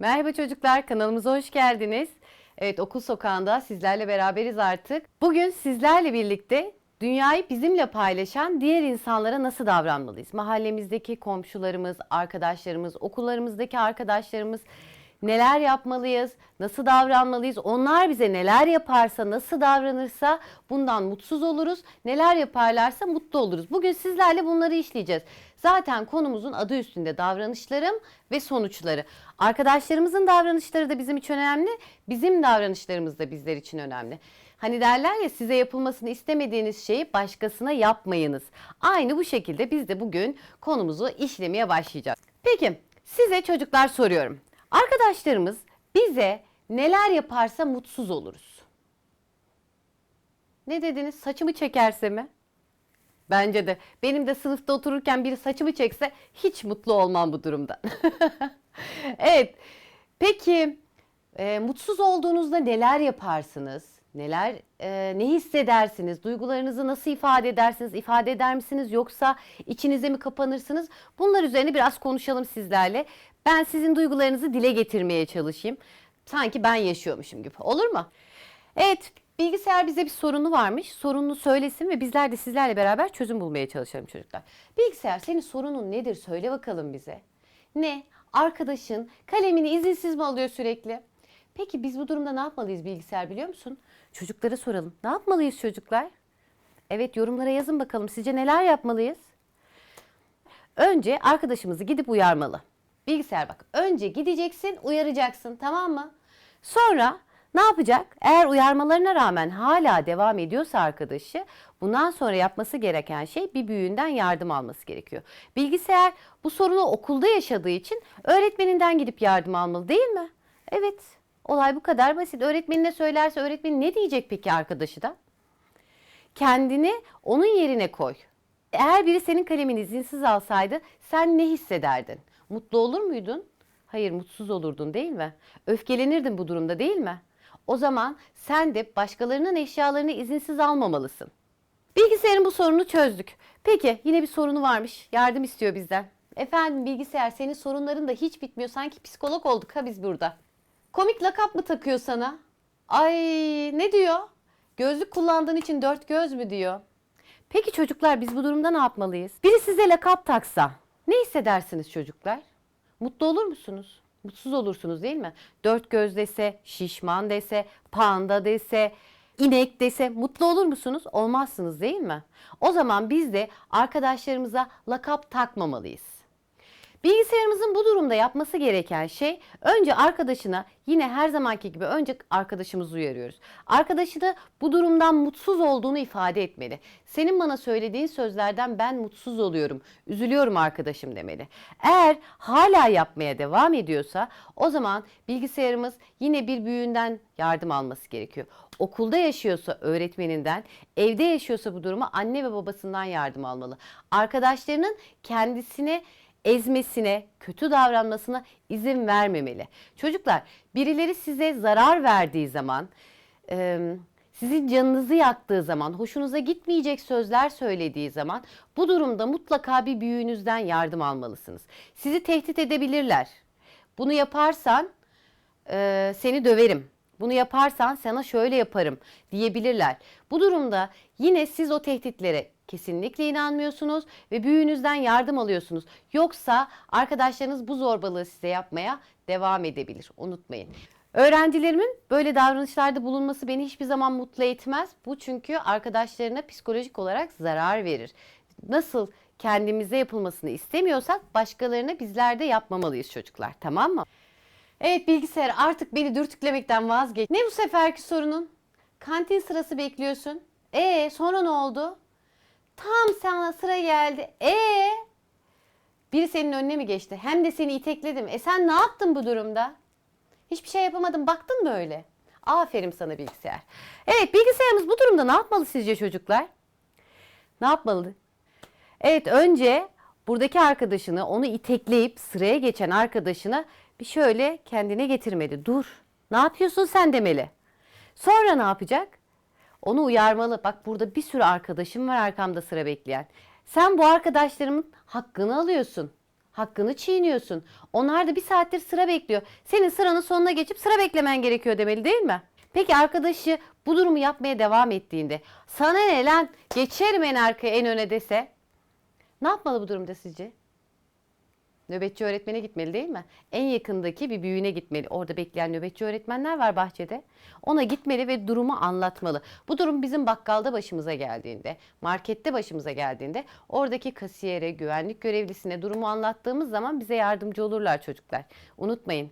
Merhaba çocuklar, kanalımıza hoş geldiniz. Evet, okul sokağında sizlerle beraberiz artık. Bugün sizlerle birlikte dünyayı bizimle paylaşan diğer insanlara nasıl davranmalıyız? Mahallemizdeki komşularımız, arkadaşlarımız, okullarımızdaki arkadaşlarımız neler yapmalıyız? Nasıl davranmalıyız? Onlar bize neler yaparsa, nasıl davranırsa bundan mutsuz oluruz. Neler yaparlarsa mutlu oluruz. Bugün sizlerle bunları işleyeceğiz. Zaten konumuzun adı üstünde davranışlarım ve sonuçları. Arkadaşlarımızın davranışları da bizim için önemli. Bizim davranışlarımız da bizler için önemli. Hani derler ya size yapılmasını istemediğiniz şeyi başkasına yapmayınız. Aynı bu şekilde biz de bugün konumuzu işlemeye başlayacağız. Peki size çocuklar soruyorum. Arkadaşlarımız bize neler yaparsa mutsuz oluruz. Ne dediniz? Saçımı çekerse mi? Bence de. Benim de sınıfta otururken biri saçımı çekse hiç mutlu olmam bu durumdan. evet. Peki e, mutsuz olduğunuzda neler yaparsınız? Neler e, ne hissedersiniz? Duygularınızı nasıl ifade edersiniz? İfade eder misiniz yoksa içinize mi kapanırsınız? Bunlar üzerine biraz konuşalım sizlerle. Ben sizin duygularınızı dile getirmeye çalışayım. Sanki ben yaşıyormuşum gibi. Olur mu? Evet, bilgisayar bize bir sorunu varmış. Sorununu söylesin ve bizler de sizlerle beraber çözüm bulmaya çalışalım çocuklar. Bilgisayar senin sorunun nedir? Söyle bakalım bize. Ne? Arkadaşın kalemini izinsiz mi alıyor sürekli? Peki biz bu durumda ne yapmalıyız bilgisayar biliyor musun? Çocuklara soralım. Ne yapmalıyız çocuklar? Evet yorumlara yazın bakalım. Sizce neler yapmalıyız? Önce arkadaşımızı gidip uyarmalı. Bilgisayar bak. Önce gideceksin, uyaracaksın, tamam mı? Sonra ne yapacak? Eğer uyarmalarına rağmen hala devam ediyorsa arkadaşı, bundan sonra yapması gereken şey bir büyüğünden yardım alması gerekiyor. Bilgisayar bu sorunu okulda yaşadığı için öğretmeninden gidip yardım almalı değil mi? Evet. Olay bu kadar basit. Öğretmenine söylerse öğretmen ne diyecek peki arkadaşı da? Kendini onun yerine koy. Eğer biri senin kalemini izinsiz alsaydı sen ne hissederdin? Mutlu olur muydun? Hayır mutsuz olurdun değil mi? Öfkelenirdin bu durumda değil mi? O zaman sen de başkalarının eşyalarını izinsiz almamalısın. Bilgisayarın bu sorununu çözdük. Peki yine bir sorunu varmış. Yardım istiyor bizden. Efendim bilgisayar senin sorunların da hiç bitmiyor. Sanki psikolog olduk ha biz burada. Komik lakap mı takıyor sana? Ay ne diyor? Gözlük kullandığın için dört göz mü diyor? Peki çocuklar biz bu durumda ne yapmalıyız? Biri size lakap taksa ne hissedersiniz çocuklar? Mutlu olur musunuz? Mutsuz olursunuz değil mi? Dört göz dese, şişman dese, panda dese, inek dese mutlu olur musunuz? Olmazsınız değil mi? O zaman biz de arkadaşlarımıza lakap takmamalıyız. Bilgisayarımızın bu durumda yapması gereken şey önce arkadaşına yine her zamanki gibi önce arkadaşımızı uyarıyoruz. Arkadaşı da bu durumdan mutsuz olduğunu ifade etmeli. Senin bana söylediğin sözlerden ben mutsuz oluyorum, üzülüyorum arkadaşım demeli. Eğer hala yapmaya devam ediyorsa o zaman bilgisayarımız yine bir büyüğünden yardım alması gerekiyor. Okulda yaşıyorsa öğretmeninden, evde yaşıyorsa bu durumu anne ve babasından yardım almalı. Arkadaşlarının kendisine ezmesine, kötü davranmasına izin vermemeli. Çocuklar, birileri size zarar verdiği zaman, sizin canınızı yaktığı zaman, hoşunuza gitmeyecek sözler söylediği zaman bu durumda mutlaka bir büyüğünüzden yardım almalısınız. Sizi tehdit edebilirler. Bunu yaparsan seni döverim. Bunu yaparsan sana şöyle yaparım diyebilirler. Bu durumda yine siz o tehditlere kesinlikle inanmıyorsunuz ve büyüğünüzden yardım alıyorsunuz. Yoksa arkadaşlarınız bu zorbalığı size yapmaya devam edebilir. Unutmayın. Öğrencilerimin böyle davranışlarda bulunması beni hiçbir zaman mutlu etmez. Bu çünkü arkadaşlarına psikolojik olarak zarar verir. Nasıl kendimize yapılmasını istemiyorsak başkalarına bizler de yapmamalıyız çocuklar. Tamam mı? Evet bilgisayar artık beni dürtüklemekten vazgeç. Ne bu seferki sorunun? Kantin sırası bekliyorsun. E sonra ne oldu? Tam sana sıra geldi. E biri senin önüne mi geçti? Hem de seni itekledim. E sen ne yaptın bu durumda? Hiçbir şey yapamadın. Baktın mı öyle? Aferin sana bilgisayar. Evet bilgisayarımız bu durumda ne yapmalı sizce çocuklar? Ne yapmalı? Evet önce buradaki arkadaşını onu itekleyip sıraya geçen arkadaşını bir şöyle kendine getirmeli. Dur. Ne yapıyorsun sen demeli. Sonra ne yapacak? Onu uyarmalı. Bak burada bir sürü arkadaşım var arkamda sıra bekleyen. Sen bu arkadaşlarımın hakkını alıyorsun. hakkını çiğniyorsun. Onlar da bir saattir sıra bekliyor. Senin sıranın sonuna geçip sıra beklemen gerekiyor demeli değil mi? Peki arkadaşı bu durumu yapmaya devam ettiğinde sana ne lan geçerim en arkaya en öne dese ne yapmalı bu durumda sizce? Nöbetçi öğretmene gitmeli değil mi? En yakındaki bir büyüğüne gitmeli. Orada bekleyen nöbetçi öğretmenler var bahçede. Ona gitmeli ve durumu anlatmalı. Bu durum bizim bakkalda başımıza geldiğinde, markette başımıza geldiğinde oradaki kasiyere, güvenlik görevlisine durumu anlattığımız zaman bize yardımcı olurlar çocuklar. Unutmayın.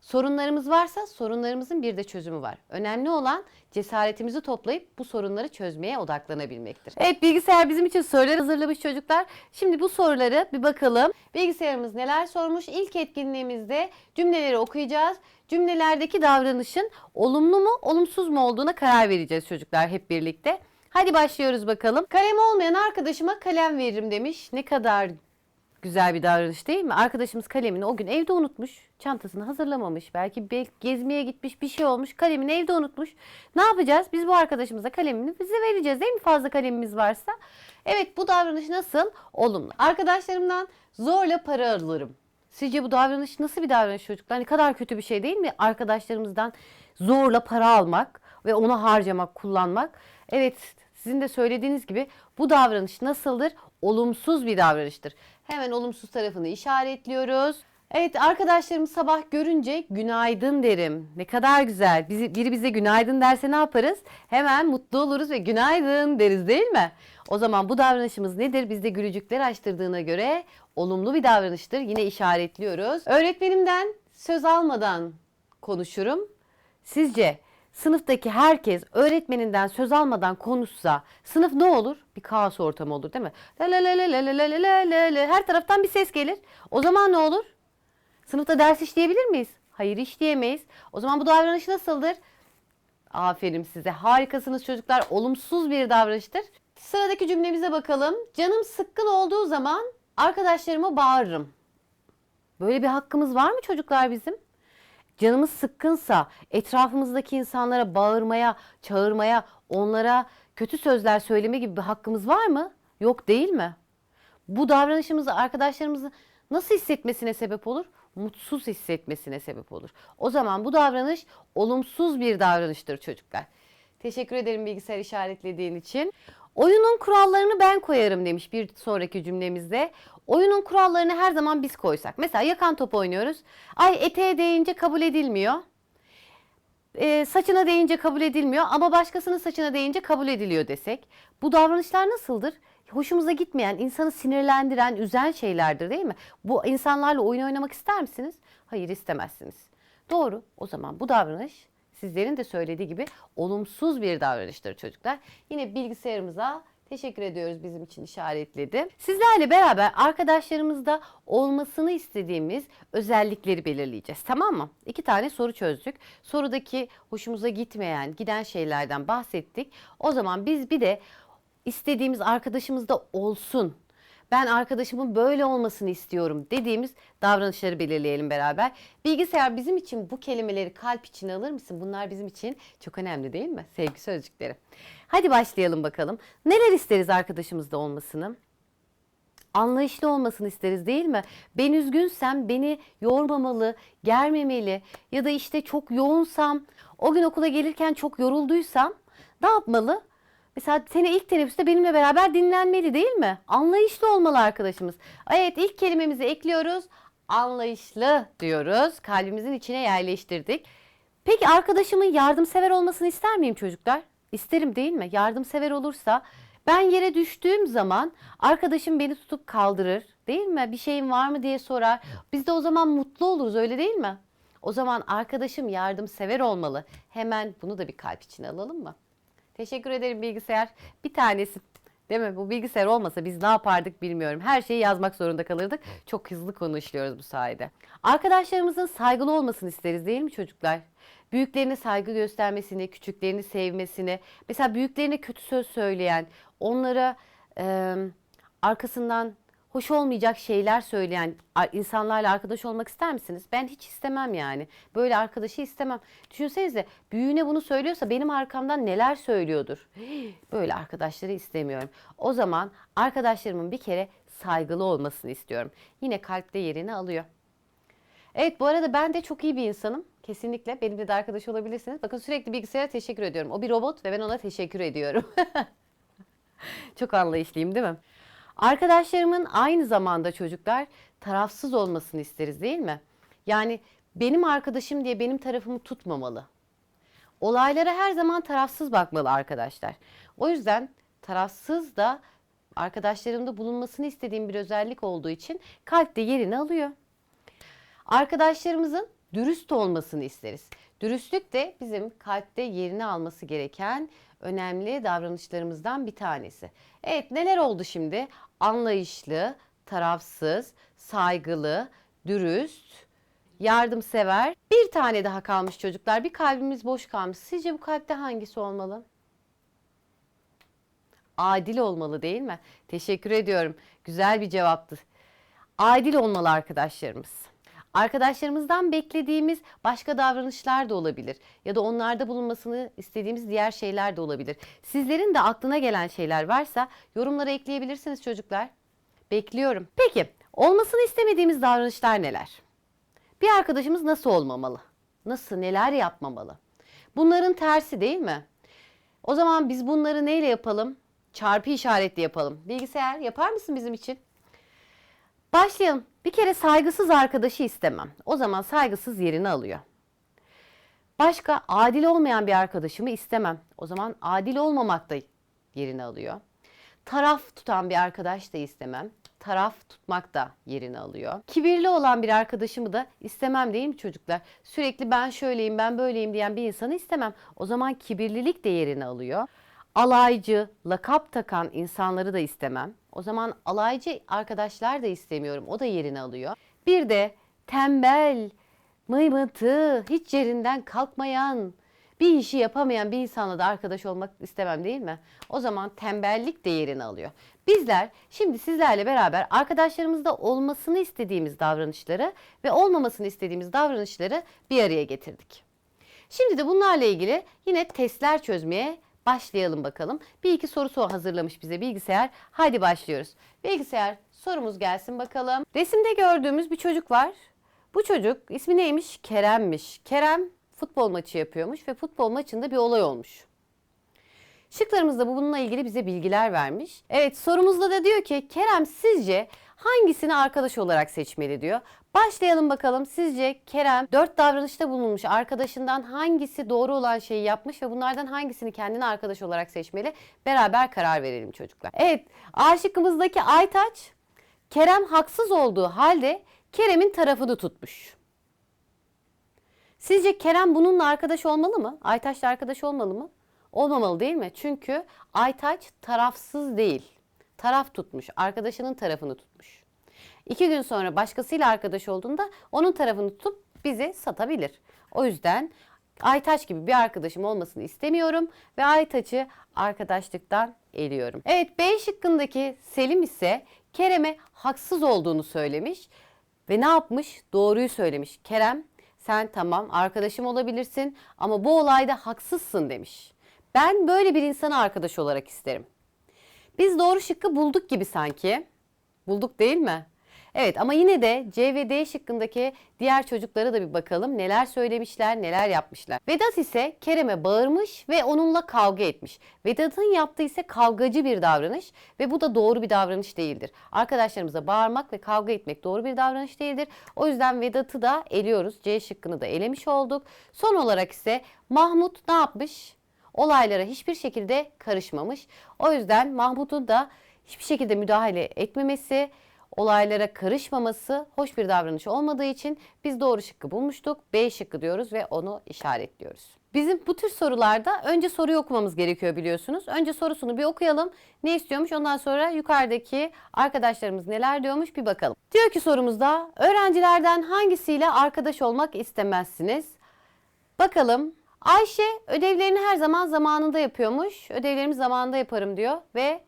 Sorunlarımız varsa sorunlarımızın bir de çözümü var. Önemli olan cesaretimizi toplayıp bu sorunları çözmeye odaklanabilmektir. Evet bilgisayar bizim için sorular hazırlamış çocuklar. Şimdi bu soruları bir bakalım. Bilgisayarımız neler sormuş? İlk etkinliğimizde cümleleri okuyacağız. Cümlelerdeki davranışın olumlu mu, olumsuz mu olduğuna karar vereceğiz çocuklar hep birlikte. Hadi başlıyoruz bakalım. Kalem olmayan arkadaşıma kalem veririm demiş. Ne kadar Güzel bir davranış değil mi? Arkadaşımız kalemini o gün evde unutmuş. Çantasını hazırlamamış. Belki bir gezmeye gitmiş bir şey olmuş. Kalemini evde unutmuş. Ne yapacağız? Biz bu arkadaşımıza kalemini bize vereceğiz değil mi? Fazla kalemimiz varsa. Evet bu davranış nasıl? Olumlu. Arkadaşlarımdan zorla para alırım. Sizce bu davranış nasıl bir davranış çocuklar? Ne kadar kötü bir şey değil mi? Arkadaşlarımızdan zorla para almak ve onu harcamak, kullanmak. Evet sizin de söylediğiniz gibi bu davranış nasıldır? Olumsuz bir davranıştır. Hemen olumsuz tarafını işaretliyoruz. Evet arkadaşlarım sabah görünce günaydın derim. Ne kadar güzel. Bizi, biri bize günaydın derse ne yaparız? Hemen mutlu oluruz ve günaydın deriz değil mi? O zaman bu davranışımız nedir? Bizde gülücükler açtırdığına göre olumlu bir davranıştır. Yine işaretliyoruz. Öğretmenimden söz almadan konuşurum. Sizce sınıftaki herkes öğretmeninden söz almadan konuşsa sınıf ne olur? Bir kaos ortamı olur değil mi? La. Her taraftan bir ses gelir. O zaman ne olur? Sınıfta ders işleyebilir miyiz? Hayır işleyemeyiz. O zaman bu davranış nasıldır? Aferin size. Harikasınız çocuklar. Olumsuz bir davranıştır. Sıradaki cümlemize bakalım. Canım sıkkın olduğu zaman arkadaşlarıma bağırırım. Böyle bir hakkımız var mı çocuklar bizim? Canımız sıkkınsa etrafımızdaki insanlara bağırmaya, çağırmaya, onlara kötü sözler söyleme gibi bir hakkımız var mı? Yok değil mi? Bu davranışımızı arkadaşlarımızın nasıl hissetmesine sebep olur? Mutsuz hissetmesine sebep olur. O zaman bu davranış olumsuz bir davranıştır çocuklar. Teşekkür ederim bilgisayar işaretlediğin için. Oyunun kurallarını ben koyarım demiş bir sonraki cümlemizde. Oyunun kurallarını her zaman biz koysak. Mesela yakan top oynuyoruz. Ay eteğe değince kabul edilmiyor. Ee, saçına değince kabul edilmiyor ama başkasının saçına değince kabul ediliyor desek. Bu davranışlar nasıldır? Hoşumuza gitmeyen, insanı sinirlendiren, üzen şeylerdir değil mi? Bu insanlarla oyun oynamak ister misiniz? Hayır istemezsiniz. Doğru. O zaman bu davranış sizlerin de söylediği gibi olumsuz bir davranıştır çocuklar. Yine bilgisayarımıza teşekkür ediyoruz bizim için işaretledi. Sizlerle beraber arkadaşlarımızda olmasını istediğimiz özellikleri belirleyeceğiz. Tamam mı? İki tane soru çözdük. Sorudaki hoşumuza gitmeyen, giden şeylerden bahsettik. O zaman biz bir de istediğimiz arkadaşımızda olsun. Ben arkadaşımın böyle olmasını istiyorum dediğimiz davranışları belirleyelim beraber. Bilgisayar bizim için bu kelimeleri kalp içine alır mısın? Bunlar bizim için çok önemli değil mi? Sevgi sözcükleri. Hadi başlayalım bakalım. Neler isteriz arkadaşımızda olmasını? anlayışlı olmasını isteriz değil mi? Ben üzgünsem beni yormamalı, germemeli ya da işte çok yoğunsam, o gün okula gelirken çok yorulduysam ne yapmalı? Mesela seni ilk teneffüste benimle beraber dinlenmeli değil mi? Anlayışlı olmalı arkadaşımız. Evet ilk kelimemizi ekliyoruz. Anlayışlı diyoruz. Kalbimizin içine yerleştirdik. Peki arkadaşımın yardımsever olmasını ister miyim çocuklar? İsterim değil mi? Yardımsever olursa ben yere düştüğüm zaman arkadaşım beni tutup kaldırır değil mi? Bir şeyin var mı diye sorar. Biz de o zaman mutlu oluruz öyle değil mi? O zaman arkadaşım yardımsever olmalı. Hemen bunu da bir kalp içine alalım mı? Teşekkür ederim bilgisayar. Bir tanesi değil mi? Bu bilgisayar olmasa biz ne yapardık bilmiyorum. Her şeyi yazmak zorunda kalırdık. Çok hızlı konu işliyoruz bu sayede. Arkadaşlarımızın saygılı olmasını isteriz değil mi çocuklar? Büyüklerine saygı göstermesini, küçüklerini sevmesini, mesela büyüklerine kötü söz söyleyen, onlara e, arkasından hoş olmayacak şeyler söyleyen insanlarla arkadaş olmak ister misiniz? Ben hiç istemem yani. Böyle arkadaşı istemem. Düşünsenize büyüğüne bunu söylüyorsa benim arkamdan neler söylüyordur. Böyle arkadaşları istemiyorum. O zaman arkadaşlarımın bir kere saygılı olmasını istiyorum. Yine kalpte yerini alıyor. Evet bu arada ben de çok iyi bir insanım. Kesinlikle benimle de arkadaş olabilirsiniz. Bakın sürekli bilgisayara teşekkür ediyorum. O bir robot ve ben ona teşekkür ediyorum. çok anlayışlıyım değil mi? Arkadaşlarımın aynı zamanda çocuklar tarafsız olmasını isteriz değil mi? Yani benim arkadaşım diye benim tarafımı tutmamalı. Olaylara her zaman tarafsız bakmalı arkadaşlar. O yüzden tarafsız da arkadaşlarımda bulunmasını istediğim bir özellik olduğu için kalpte yerini alıyor. Arkadaşlarımızın dürüst olmasını isteriz. Dürüstlük de bizim kalpte yerini alması gereken önemli davranışlarımızdan bir tanesi. Evet neler oldu şimdi? Anlayışlı, tarafsız, saygılı, dürüst, yardımsever. Bir tane daha kalmış çocuklar. Bir kalbimiz boş kalmış. Sizce bu kalpte hangisi olmalı? Adil olmalı değil mi? Teşekkür ediyorum. Güzel bir cevaptı. Adil olmalı arkadaşlarımız. Arkadaşlarımızdan beklediğimiz başka davranışlar da olabilir ya da onlarda bulunmasını istediğimiz diğer şeyler de olabilir. Sizlerin de aklına gelen şeyler varsa yorumlara ekleyebilirsiniz çocuklar. Bekliyorum. Peki, olmasını istemediğimiz davranışlar neler? Bir arkadaşımız nasıl olmamalı? Nasıl, neler yapmamalı? Bunların tersi değil mi? O zaman biz bunları neyle yapalım? Çarpı işaretli yapalım. Bilgisayar yapar mısın bizim için? Başlayalım. Bir kere saygısız arkadaşı istemem. O zaman saygısız yerini alıyor. Başka adil olmayan bir arkadaşımı istemem. O zaman adil olmamak da yerini alıyor. Taraf tutan bir arkadaş da istemem. Taraf tutmak da yerini alıyor. Kibirli olan bir arkadaşımı da istemem değil mi çocuklar? Sürekli ben şöyleyim, ben böyleyim diyen bir insanı istemem. O zaman kibirlilik de yerini alıyor. Alaycı, lakap takan insanları da istemem. O zaman alaycı arkadaşlar da istemiyorum. O da yerini alıyor. Bir de tembel, mıymıntı, hiç yerinden kalkmayan, bir işi yapamayan bir insanla da arkadaş olmak istemem değil mi? O zaman tembellik de yerini alıyor. Bizler şimdi sizlerle beraber arkadaşlarımızda olmasını istediğimiz davranışları ve olmamasını istediğimiz davranışları bir araya getirdik. Şimdi de bunlarla ilgili yine testler çözmeye başlayalım bakalım. Bir iki soru hazırlamış bize bilgisayar. Haydi başlıyoruz. Bilgisayar sorumuz gelsin bakalım. Resimde gördüğümüz bir çocuk var. Bu çocuk ismi neymiş? Kerem'miş. Kerem futbol maçı yapıyormuş ve futbol maçında bir olay olmuş. Şıklarımızda bu bununla ilgili bize bilgiler vermiş. Evet sorumuzda da diyor ki Kerem sizce hangisini arkadaş olarak seçmeli diyor. Başlayalım bakalım. Sizce Kerem dört davranışta bulunmuş. Arkadaşından hangisi doğru olan şeyi yapmış ve bunlardan hangisini kendine arkadaş olarak seçmeli? Beraber karar verelim çocuklar. Evet A şıkkımızdaki Aytaç Kerem haksız olduğu halde Kerem'in tarafını tutmuş. Sizce Kerem bununla arkadaş olmalı mı? Aytaç'la arkadaş olmalı mı? Olmamalı değil mi? Çünkü Aytaç tarafsız değil. Taraf tutmuş. Arkadaşının tarafını tutmuş. İki gün sonra başkasıyla arkadaş olduğunda onun tarafını tutup bizi satabilir. O yüzden Aytaç gibi bir arkadaşım olmasını istemiyorum ve Aytaç'ı arkadaşlıktan eliyorum. Evet B şıkkındaki Selim ise Kerem'e haksız olduğunu söylemiş ve ne yapmış? Doğruyu söylemiş. Kerem sen tamam arkadaşım olabilirsin ama bu olayda haksızsın demiş. Ben böyle bir insana arkadaş olarak isterim. Biz doğru şıkkı bulduk gibi sanki. Bulduk değil mi? Evet ama yine de C ve D şıkkındaki diğer çocuklara da bir bakalım. Neler söylemişler, neler yapmışlar. Vedat ise Kerem'e bağırmış ve onunla kavga etmiş. Vedat'ın yaptığı ise kavgacı bir davranış ve bu da doğru bir davranış değildir. Arkadaşlarımıza bağırmak ve kavga etmek doğru bir davranış değildir. O yüzden Vedat'ı da eliyoruz. C şıkkını da elemiş olduk. Son olarak ise Mahmut ne yapmış? Olaylara hiçbir şekilde karışmamış. O yüzden Mahmut'un da hiçbir şekilde müdahale etmemesi, olaylara karışmaması hoş bir davranış olmadığı için biz doğru şıkkı bulmuştuk. B şıkkı diyoruz ve onu işaretliyoruz. Bizim bu tür sorularda önce soruyu okumamız gerekiyor biliyorsunuz. Önce sorusunu bir okuyalım. Ne istiyormuş ondan sonra yukarıdaki arkadaşlarımız neler diyormuş bir bakalım. Diyor ki sorumuzda öğrencilerden hangisiyle arkadaş olmak istemezsiniz? Bakalım Ayşe ödevlerini her zaman zamanında yapıyormuş. Ödevlerimi zamanında yaparım diyor ve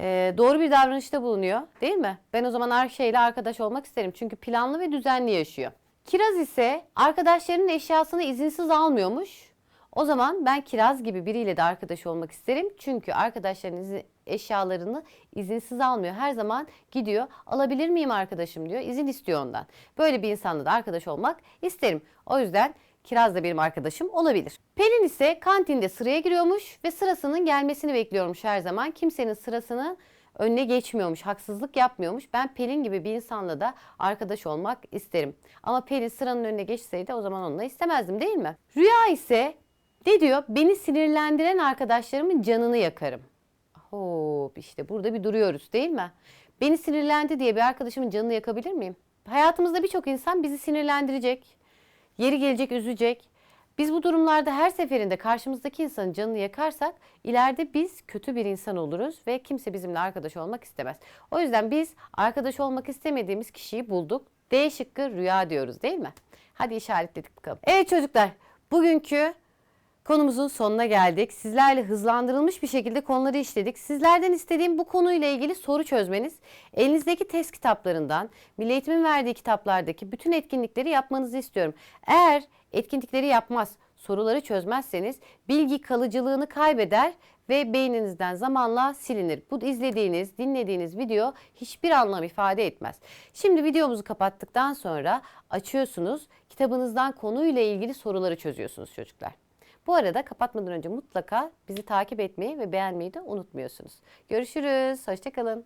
e, doğru bir davranışta bulunuyor değil mi? Ben o zaman Ayşe ile arkadaş olmak isterim çünkü planlı ve düzenli yaşıyor. Kiraz ise arkadaşlarının eşyasını izinsiz almıyormuş. O zaman ben kiraz gibi biriyle de arkadaş olmak isterim. Çünkü arkadaşların izi- eşyalarını izinsiz almıyor. Her zaman gidiyor alabilir miyim arkadaşım diyor. İzin istiyor ondan. Böyle bir insanla da arkadaş olmak isterim. O yüzden Kiraz da benim arkadaşım olabilir. Pelin ise kantinde sıraya giriyormuş ve sırasının gelmesini bekliyormuş her zaman. Kimsenin sırasını önüne geçmiyormuş, haksızlık yapmıyormuş. Ben Pelin gibi bir insanla da arkadaş olmak isterim. Ama Pelin sıranın önüne geçseydi o zaman onunla istemezdim değil mi? Rüya ise ne diyor? Beni sinirlendiren arkadaşlarımın canını yakarım. Hop işte burada bir duruyoruz değil mi? Beni sinirlendi diye bir arkadaşımın canını yakabilir miyim? Hayatımızda birçok insan bizi sinirlendirecek, yeri gelecek üzecek. Biz bu durumlarda her seferinde karşımızdaki insanın canını yakarsak ileride biz kötü bir insan oluruz ve kimse bizimle arkadaş olmak istemez. O yüzden biz arkadaş olmak istemediğimiz kişiyi bulduk. D şıkkı rüya diyoruz değil mi? Hadi işaretledik bakalım. Evet çocuklar bugünkü Konumuzun sonuna geldik. Sizlerle hızlandırılmış bir şekilde konuları işledik. Sizlerden istediğim bu konuyla ilgili soru çözmeniz, elinizdeki test kitaplarından, Milli Eğitim'in verdiği kitaplardaki bütün etkinlikleri yapmanızı istiyorum. Eğer etkinlikleri yapmaz, soruları çözmezseniz bilgi kalıcılığını kaybeder ve beyninizden zamanla silinir. Bu izlediğiniz, dinlediğiniz video hiçbir anlam ifade etmez. Şimdi videomuzu kapattıktan sonra açıyorsunuz, kitabınızdan konuyla ilgili soruları çözüyorsunuz çocuklar. Bu arada kapatmadan önce mutlaka bizi takip etmeyi ve beğenmeyi de unutmuyorsunuz. Görüşürüz. Hoşçakalın.